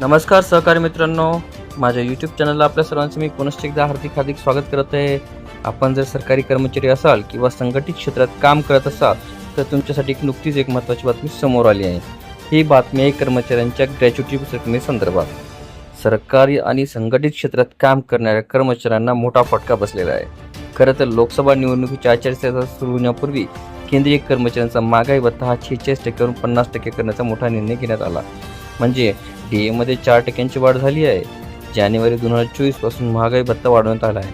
नमस्कार सहकारी मित्रांनो. माझ्या यूट्यूब चॅनलला आपल्या सर्वांचं मी पुनश्च एकदा हार्दिक हार्दिक स्वागत करत आहे. आपण जर सरकारी कर्मचारी असाल किंवा संघटित क्षेत्रात काम करत असाल तर तुमच्यासाठी एक नुकतीच एक महत्त्वाची बातमी समोर आली आहे. ही बातमी आहे कर्मचाऱ्यांच्या ग्रॅच्युटी रकमेसंदर्भात सरकारी आणि संघटित क्षेत्रात काम करणाऱ्या कर्मचाऱ्यांना मोठा फटका बसलेला आहे. खरं तर लोकसभा निवडणुकीच्या आचारसंहिता सुरू होण्यापूर्वी केंद्रीय कर्मचाऱ्यांचा महागाई भत्ता हा छेचाळीस टक्क्यावरून पन्नास टक्के करण्याचा मोठा निर्णय घेण्यात आला. म्हणजे डी एमध्ये चार टक्क्यांची वाढ झाली आहे. जानेवारी दोन हजार चोवीसपासून महागाई भत्ता वाढवण्यात आला आहे.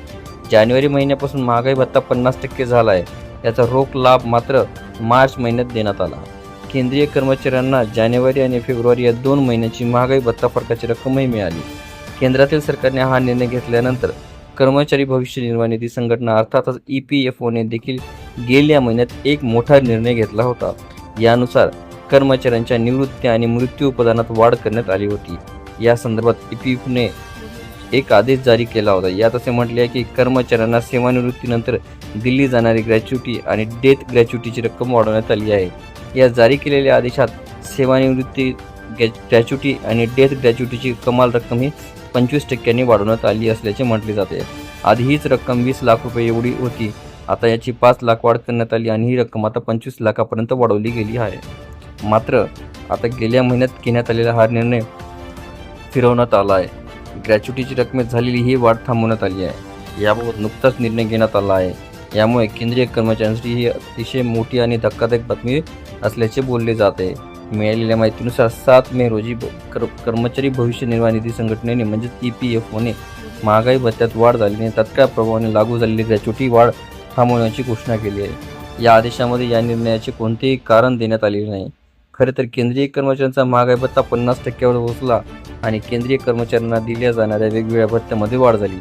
जानेवारी महिन्यापासून महागाई भत्ता पन्नास टक्के झाला आहे. याचा रोख लाभ मात्र मार्च महिन्यात देण्यात आला. केंद्रीय कर्मचाऱ्यांना जानेवारी आणि फेब्रुवारी या दोन महिन्याची महागाई भत्ता फरकाची रक्कमही मिळाली. केंद्रातील सरकारने हा निर्णय घेतल्यानंतर कर्मचारी भविष्य निर्वाह निधी संघटना अर्थातच ई पी एफ ओने देखील गेल्या महिन्यात एक मोठा निर्णय घेतला होता. यानुसार कर्मचाऱ्यांच्या निवृत्ती आणि मृत्यू उपदानात वाढ करण्यात आली होती. या संदर्भात ई एक आदेश जारी केला होता. यात असे म्हटले आहे की कर्मचाऱ्यांना सेवानिवृत्तीनंतर दिली जाणारी ग्रॅच्युटी आणि डेथ ग्रॅच्युटीची रक्कम वाढवण्यात आली आहे. या जारी केलेल्या आदेशात सेवानिवृत्ती ग्रॅच्युटी आणि डेथ ग्रॅच्युटीची कमाल रक्कम ही पंचवीस टक्क्यांनी वाढवण्यात आली असल्याचे म्हटले जाते. आधी हीच रक्कम वीस लाख रुपये एवढी होती. आता याची पाच लाख वाढ करण्यात आली आणि ही रक्कम आता पंचवीस लाखापर्यंत वाढवली गेली आहे. मात्र आता गेल्या महिन्यात घेण्यात आलेला हा निर्णय फिरवण्यात आला आहे. ग्रॅच्युटीची रकमेत झालेली ही वाढ थांबवण्यात आली आहे. याबाबत नुकताच निर्णय घेण्यात आला आहे. यामुळे केंद्रीय कर्मचाऱ्यांसाठी ही अतिशय मोठी आणि धक्कादायक बातमी असल्याचे बोलले जात आहे. मिळालेल्या माहितीनुसार सात मे रोजी कर कर्मचारी भविष्य निर्वाह निधी संघटनेने म्हणजेच ई पी एफ ओने महागाई भत्त्यात वाढ झाल्याने तत्काळ प्रभावाने लागू झालेली ग्रॅच्युटी वाढ थांबवण्याची घोषणा केली आहे. या आदेशामध्ये या निर्णयाचे कोणतेही कारण देण्यात आलेले नाही. खरे तर केंद्रीय कर्मचाऱ्यांचा महागाई भत्ता पन्नास टक्क्यावर पोहोचला आणि केंद्रीय कर्मचाऱ्यांना दिल्या जाणाऱ्या वेगवेगळ्या भत्त्यामध्ये वाढ झाली.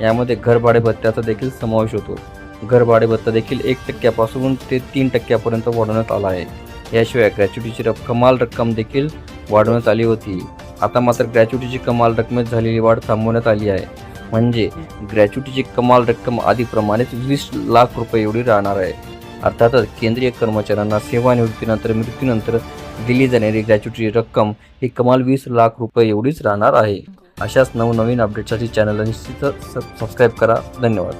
यामध्ये घरभाडे भत्त्याचा देखील समावेश होतो. घरभाडे भत्ता देखील एक टक्क्यापासून ते तीन टक्क्यापर्यंत वाढवण्यात आला आहे. याशिवाय ग्रॅच्युटीची रक कमाल रक्कम देखील वाढवण्यात आली होती. आता मात्र ग्रॅच्युटीची कमाल रकमेत झालेली वाढ थांबवण्यात आली आहे. म्हणजे ग्रॅच्युटीची कमाल रक्कम आधीप्रमाणेच वीस लाख रुपये एवढी राहणार आहे. अर्थातच केंद्रीय कर्मचाऱ्यांना सेवानिवृत्तीनंतर मृत्यूनंतर दिली जाणारी ग्रॅच्युटी रक्कम ही कमाल वीस लाख रुपये एवढीच राहणार आहे. अशाच नवनवीन अपडेटसाठी चॅनलला निश्चितच सबस्क्राईब करा. धन्यवाद.